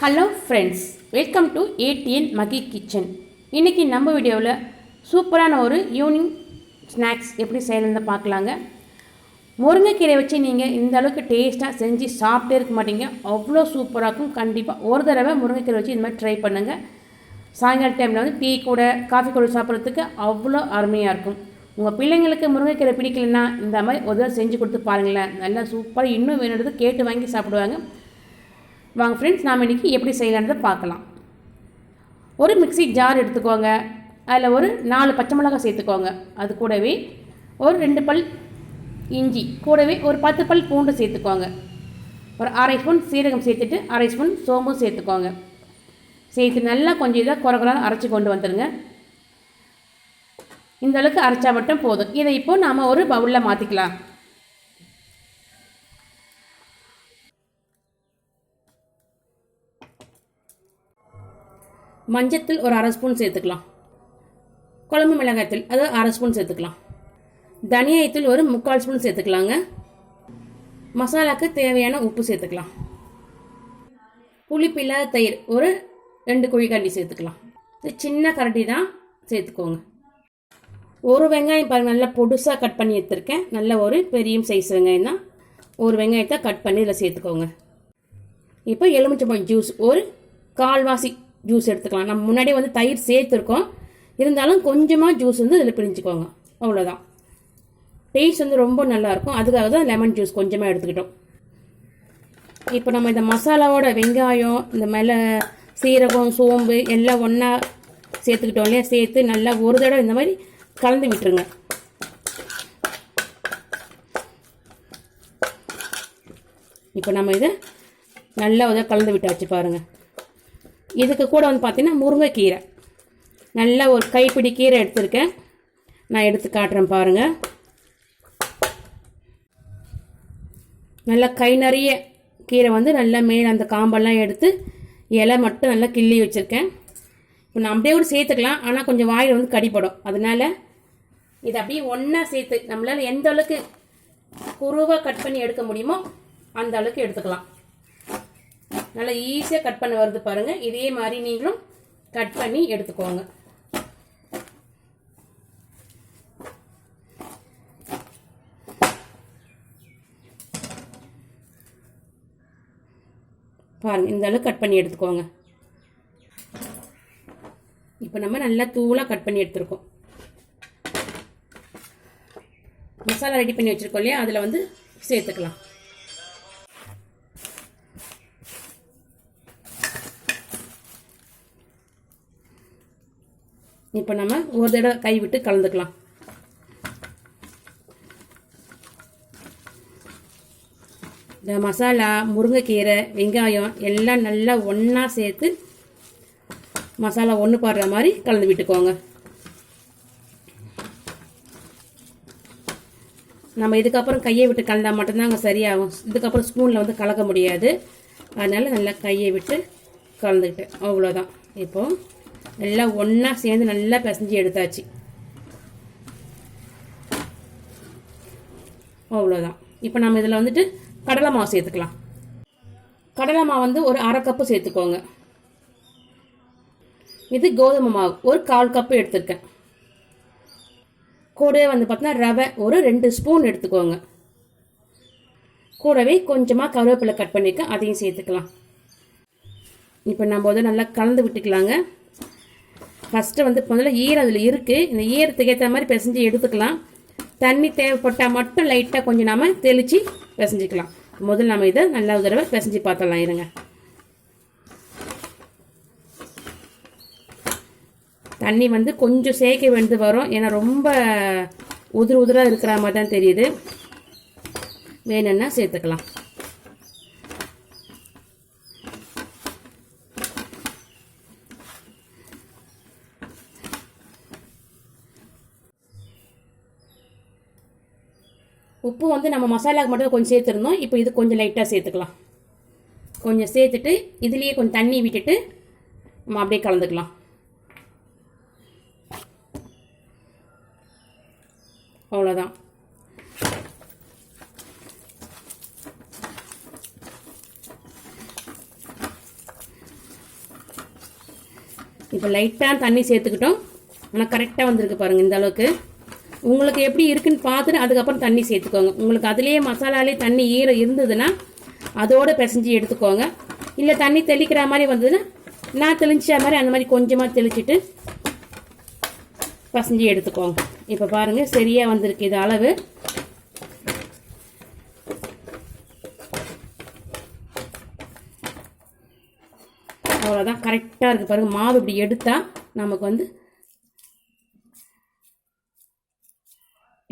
Hello friends welcome to ATN Magi kitchen இன்றைக்கி நம்ம வீடியோவில் சூப்பரான ஒரு ஈவினிங் ஸ்நாக்ஸ் எப்படி செய்யணும்னு பார்க்கலாங்க. முருங்கைக்கீரை வச்சு நீங்கள் இந்த அளவுக்கு டேஸ்ட்டாக செஞ்சு சாப்பிட்டே இருக்க மாட்டீங்க. அவ்வளோ சூப்பராக இருக்கும். கண்டிப்பாக ஒரு தடவை முருங்கைக்கீரை வச்சு இந்த மாதிரி ட்ரை பண்ணுங்கள் சாயங்கால டைமில் வந்து டீ கூட காஃபி கூட சாப்பிட்றதுக்கு அவ்வளோ அருமையாக இருக்கும். உங்கள் பிள்ளைங்களுக்கு முருங்கைக்கீரை பிடிக்கலன்னா இந்த மாதிரி ஒரு தடவை செஞ்சு கொடுத்து பாருங்களேன். நல்லா சூப்பராக இன்னும் வேணுன்றது கேட்டு வாங்கி சாப்பிடுவாங்க. வாங்க ஃப்ரெண்ட்ஸ் நாம் இன்றைக்கி எப்படி செய்யலான்றதை பார்க்கலாம். ஒரு மிக்ஸி ஜார் எடுத்துக்கோங்க. அதில் ஒரு நாலு பச்சை மிளகாய் சேர்த்துக்கோங்க. அது கூடவே ஒரு ரெண்டு பல் இஞ்சி கூடவே ஒரு பத்து பல் பூண்டு சேர்த்துக்கோங்க. ஒரு அரை ஸ்பூன் சீரகம் சேர்த்துட்டு அரை ஸ்பூன் சோம்பும் சேர்த்துக்கோங்க. சேர்த்து நல்லா கொஞ்சம் இதாக குறகுறான்னு அரைச்சி கொண்டு வந்துடுங்க இந்த அளவுக்கு அரைச்சா மட்டும் போதும். இதை இப்போது நாம் ஒரு பவுலில் மாற்றிக்கலாம் மஞ்சத்தூள் ஒரு அரை ஸ்பூன் சேர்த்துக்கலாம். குழம்பு மிளகாய்த்தூள் அது அரை ஸ்பூன் சேர்த்துக்கலாம். தனியாயத்தூள் ஒரு முக்கால் ஸ்பூன் சேர்த்துக்கலாங்க. மசாலாக்கு தேவையான உப்பு சேர்த்துக்கலாம். புளிப்பு இல்லாத தயிர் ஒரு ரெண்டு குழிக்கண்டி சேர்த்துக்கலாம். இது சின்ன கரண்டி தான் சேர்த்துக்கோங்க. ஒரு வெங்காயம் பாருங்கள் நல்லா பொடுசாக கட் பண்ணி எடுத்துருக்கேன். நல்ல ஒரு பெரிய சைஸ் வெங்காயம் தான். ஒரு வெங்காயத்தை கட் பண்ணி இதில் சேர்த்துக்கோங்க. இப்போ எலுமிச்சம்பழம் ஜூஸ் ஒரு கால்வாசி ஜூஸ் எடுத்துக்கலாம். நம்ம முன்னாடி வந்து தயிர் சேர்த்துருக்கோம். இருந்தாலும் கொஞ்சமாக ஜூஸ் வந்து இதில் பிரிஞ்சுக்கோங்க. அவ்வளோதான் டேஸ்ட் வந்து ரொம்ப நல்லாயிருக்கும் அதுக்காக தான் லெமன் ஜூஸ் கொஞ்சமாக எடுத்துக்கிட்டோம். இப்போ நம்ம இந்த மசாலாவோட வெங்காயம் இந்த மேலே சீரகம் சோம்பு எல்லாம் ஒன்றா சேர்த்துக்கிட்டோம் இல்லையா? சேர்த்து நல்லா ஒரு தடவை இந்த மாதிரி கலந்து விட்டுருங்க. இப்போ நம்ம இதை நல்லா இதை கலந்து விட்டாச்சு பாருங்கள் இதுக்கு கூட வந்து பார்த்தீங்கன்னா முருங்கைக்கீரை. நல்லா ஒரு கைப்பிடி கீரை எடுத்திருக்கேன். நான் எடுத்து காட்டுறேன் பாருங்கள் நல்லா கை நிறைய கீரை வந்து நல்லா மேலே அந்த காம்பெல்லாம் எடுத்து இலை மட்டும் நல்லா கிள்ளி வச்சுருக்கேன். இப்போ நான் அப்படியே கூட சேர்த்துக்கலாம். ஆனால் கொஞ்சம் வாயில் வந்து கடிப்படும் அதனால் இதை அப்படியே ஒன்றா சேர்த்து நம்மளால் எந்த அளவுக்கு குருவாக கட் பண்ணி எடுக்க முடியுமோ அந்த அளவுக்கு எடுத்துக்கலாம். நல்லா ஈஸியாக கட் பண்ண வருது பாருங்கள் இதே மாதிரி நீங்களும் கட் பண்ணி எடுத்துக்கோங்க. பாருங்கள் இந்த அளவுக்கு கட் பண்ணி எடுத்துக்கோங்க. இப்போ நம்ம நல்லா தூளாக கட் பண்ணி எடுத்துருக்கோம். மசாலா ரெடி பண்ணி வச்சுருக்கோம் இல்லையா? அதில் வந்து சேர்த்துக்கலாம். இப்போ நம்ம ஒரு தடவை கை விட்டு கலந்துக்கலாம். இந்த மசாலா முருங்கைக்கீரை வெங்காயம் எல்லாம் நல்லா ஒன்றா சேர்த்து மசாலா ஒன்று பாடுற மாதிரி கலந்து விட்டுக்கோங்க. நம்ம இதுக்கப்புறம் கையை விட்டு கலந்தால் மட்டும்தான் அங்கே சரியாகும். இதுக்கப்புறம் ஸ்பூனில் வந்து கலக்க முடியாது. அதனால் நல்லா கையை விட்டு கலந்துக்கிட்டேன் அவ்வளோதான் இப்போது எல்லாம் ஒன்றா சேர்ந்து நல்லா பிசைஞ்சு எடுத்தாச்சு. அவ்வளோதான் இப்போ நம்ம இதில் வந்துட்டு கடலை மாவு சேர்த்துக்கலாம். கடலை மாவு வந்து ஒரு அரை கப்பு சேர்த்துக்கோங்க. இது கோதுமை மாவு. ஒரு கால் கப்பு எடுத்திருக்கேன். கூடவே வந்து பார்த்தீங்கன்னா ரவை ஒரு ரெண்டு ஸ்பூன் எடுத்துக்கோங்க. கூடவே கொஞ்சமாக கருவேப்பிலை கட் பண்ணியிருக்கேன் அதையும் சேர்த்துக்கலாம். இப்போ நம்ம வந்து நல்லா கலந்து விட்டுக்கலாங்க. ஃபஸ்ட்டு வந்து முதல்ல ஈரம் அதில் இருக்குது இந்த ஈரத்துக்கு ஏற்ற மாதிரி பிசைஞ்சு எடுத்துக்கலாம். தண்ணி தேவைப்பட்டால் மட்டும் லைட்டாக கொஞ்சம் நாம் தெளித்து பிசைஞ்சிக்கலாம். முதல்ல நம்ம இதை நல்லா ஒரு தடவை பிசைஞ்சு பார்த்தலாம் இருங்க. தண்ணி வந்து கொஞ்சம் சேர்க்க வேண்டியது வரும். ஏன்னா ரொம்ப உதிர் உதிராக இருக்கிற மாதிரி தான் தெரியுது. வேணும்னா சேர்த்துக்கலாம். உப்பு வந்து நம்ம மசாலாவுக்கு மட்டும் கொஞ்சம் சேர்த்துருந்தோம். இப்போ இது கொஞ்சம் லைட்டாக சேர்த்துக்கலாம். கொஞ்சம் சேர்த்துட்டு இதுலேயே கொஞ்சம் தண்ணி விட்டுட்டு நம்ம அப்படியே கலந்துக்கலாம். அவ்வளோதான் இப்போ லைட்டாக தண்ணி சேர்த்துக்கிட்டோம். ஆனால் கரெக்டாக வந்திருக்கு பாருங்கள் இந்த அளவுக்கு. உங்களுக்கு எப்படி இருக்குன்னு பார்த்துட்டு அதுக்கப்புறம் தண்ணி சேர்த்துக்கோங்க. உங்களுக்கு அதுலேயே மசாலாலே தண்ணி ஈரம் இருந்ததுன்னா அதோட பிசைஞ்சு எடுத்துக்கோங்க. இல்லை தண்ணி தெளிக்கிற மாதிரி வந்ததுன்னா நான் தெளிச்ச மாதிரி அந்த மாதிரி கொஞ்சமாக தெளிச்சிட்டு பசஞ்சு எடுத்துக்கோங்க. இப்போ பாருங்கள் சரியாக வந்திருக்கு இது அளவு. அவ்வளோதான் கரெக்டாக இருக்குது பாருங்கள் மாவு இப்படி எடுத்தால் நமக்கு வந்து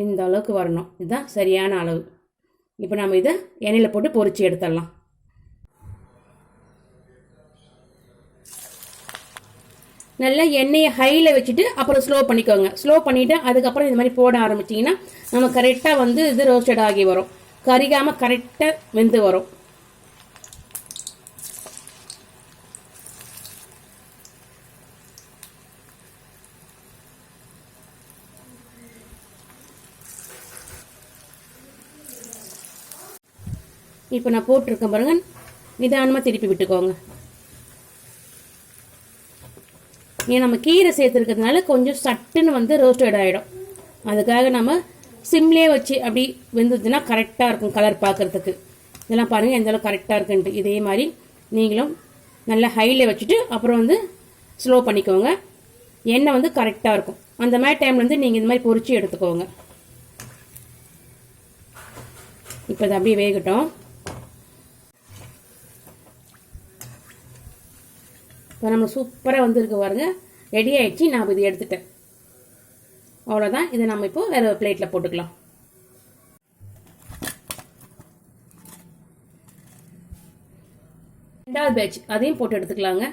இந்த அளவுக்கு வரணும். இதுதான் சரியான அளவு. இப்போ நம்ம இதை எண்ணெயில் போட்டு பொறிச்சு எடுத்துடலாம். நல்லா எண்ணெயை ஹையில் வச்சுட்டு அப்புறம் ஸ்லோ பண்ணிக்கோங்க. ஸ்லோ பண்ணிவிட்டு அதுக்கப்புறம் இந்த மாதிரி போட ஆரம்பிச்சிங்கன்னா நம்ம கரெக்டாக வந்து இது ரோஸ்டட் ஆகி வரும். கரிகாமல் கரெக்டாக வெந்து வரும். இப்போ நான் போட்டிருக்கேன் பாருங்க. நிதானமாக திருப்பி விட்டுக்கோங்க. ஏன் நம்ம கீரை சேர்த்துருக்கிறதுனால கொஞ்சம் சட்டுன்னு வந்து ரோஸ்டட் ஆகிடும் அதுக்காக நம்ம சிம்லேயே வச்சு அப்படி வெந்ததுன்னா கரெக்டாக இருக்கும் கலர் பார்க்குறதுக்கு. இதெல்லாம் பாருங்கள் எந்த அளவுக்கு கரெக்டாக இருக்குன்ட்டு. இதே மாதிரி நீங்களும் நல்லா ஹையில் வச்சுட்டு அப்புறம் வந்து ஸ்லோ பண்ணிக்கோங்க. எண்ணெய் வந்து கரெக்டாக இருக்கும். அந்த மாதிரி டைமில் வந்து நீங்கள் இந்த மாதிரி பொரிச்சு எடுத்துக்கோங்க. இப்போ இது அப்படியே வேகட்டும். இப்போ நம்ம சூப்பராக வந்திருக்கு பாருங்க. ரெடி ஆயிடுச்சு. நான் இது எடுத்துட்டேன். அவ்வளோதான் இதை நம்ம இப்போ வேறு பிளேட்டில் போட்டுக்கலாம். ரெண்டாவது பேட்ச் அதையும் போட்டு எடுத்துக்கலாங்க.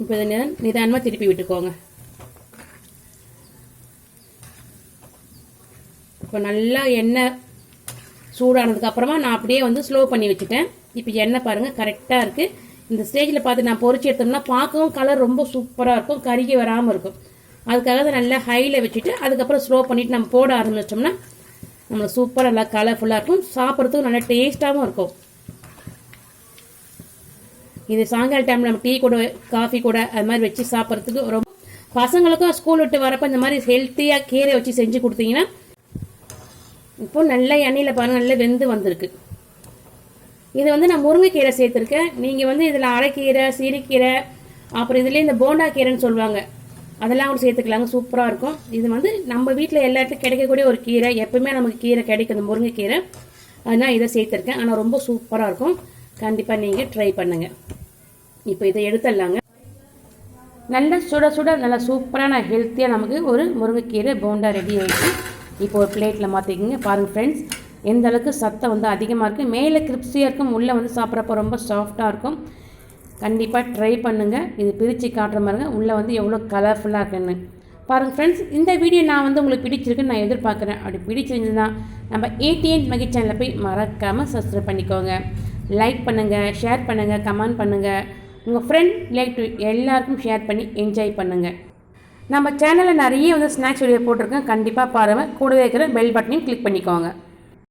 இப்போ இதை நிதானமாக திருப்பி விட்டுக்கோங்க. இப்போ நல்லா எண்ணெய் சூடானதுக்கு அப்புறமா நான் அப்படியே வந்து ஸ்லோ பண்ணி வச்சுட்டேன். இப்போ எண்ணெய் பாருங்கள் கரெக்டாக இருக்குது இந்த ஸ்டேஜில் பார்த்து நான் பொறிச்சு எடுத்தோம்னா பார்க்கவும் கலர் ரொம்ப சூப்பராக இருக்கும் கருகி வராமல் இருக்கும். அதுக்காக தான் நல்லா ஹையில் வச்சுட்டு அதுக்கப்புறம் ஸ்லோ பண்ணிவிட்டு நம்ம போட ஆரம்பிச்சிட்டோம்னா நம்மளுக்கு சூப்பராக நல்லா கலர்ஃபுல்லாக இருக்கும். சாப்பிட்றதுக்கும் நல்லா டேஸ்ட்டாகவும் இருக்கும். இது சாயங்கால டைமில் நம்ம டீ கூட காஃபி கூட அது மாதிரி வச்சு சாப்பிட்றதுக்கு ரொம்ப பசங்களுக்கும் ஸ்கூல் விட்டு வரப்போ இந்த மாதிரி ஹெல்த்தியாக கீரை வச்சு செஞ்சு கொடுத்தீங்கன்னா இப்போ நல்ல எண்ணெயில் பாருங்கள் நல்லா வெந்து வந்திருக்கு. இது வந்து நான் முருங்கைக்கீரை சேர்த்துருக்கேன். நீங்கள் வந்து இதில் அரைக்கீரை சிறுக்கீரை அப்புறம் இதுலேயே இந்த போண்டா கீரைன்னு சொல்லுவாங்க. அதெல்லாம் கூட சேர்த்துக்கலாங்க சூப்பராக இருக்கும். இது வந்து நம்ம வீட்டில் எல்லா இடத்துலையும் கிடைக்கக்கூடிய ஒரு கீரை. எப்பவுமே நமக்கு கீரை கிடைக்கும் இந்த முருங்கைக்கீரை. அதனால் இதை சேர்த்துருக்கேன். ஆனால் ரொம்ப சூப்பராக இருக்கும். கண்டிப்பாக நீங்கள் ட்ரை பண்ணுங்கள் இப்போ இதை எடுத்துடலாங்க. நல்ல சுட சுட நல்லா சூப்பரான ஹெல்த்தியாக நமக்கு ஒரு முருங்கைக்கீரை போண்டா ரெடி ஆகிடுச்சு இப்போ ஒரு பிளேட்டில் மாற்றிக்கிங்க பாருங்கள் ஃப்ரெண்ட்ஸ் எந்த அளவுக்கு சத்தம் வந்து அதிகமாக இருக்குது மேலே கிரிப்ஸியாக இருக்கும் உள்ளே வந்து சாப்பிட்றப்போ ரொம்ப சாஃப்டாக இருக்கும். கண்டிப்பாக ட்ரை பண்ணுங்கள் இது பிரித்து காட்டுற மாதிரிங்க. உள்ளே வந்து எவ்வளோ கலர்ஃபுல்லாக இருக்குன்னு. பாருங்கள் ஃப்ரெண்ட்ஸ் இந்த வீடியோ நான் வந்து உங்களுக்கு பிடிச்சிருக்குன்னு நான் எதிர்பார்க்குறேன். அப்படி பிடிச்சிருந்ததுன்னா நம்ம ஏடிஎன் மகி சேனலில் போய் மறக்காமல் சப்ஸ்கிரைப் பண்ணிக்கோங்க. லைக் பண்ணுங்கள் ஷேர் பண்ணுங்கள் கமெண்ட் பண்ணுங்கள் உங்கள் ஃப்ரெண்ட் ரிலேட்டிவ் எல்லாருக்கும் ஷேர் பண்ணி என்ஜாய் பண்ணுங்கள் நம்ம சேனலில் நிறைய வந்து ஸ்நாக்ஸ் வீடியோ போட்டிருக்கேன். கண்டிப்பாக பாருங்கள் கூடவே இருக்கிற பெல் பட்டனையும் கிளிக் பண்ணிக்கோங்க.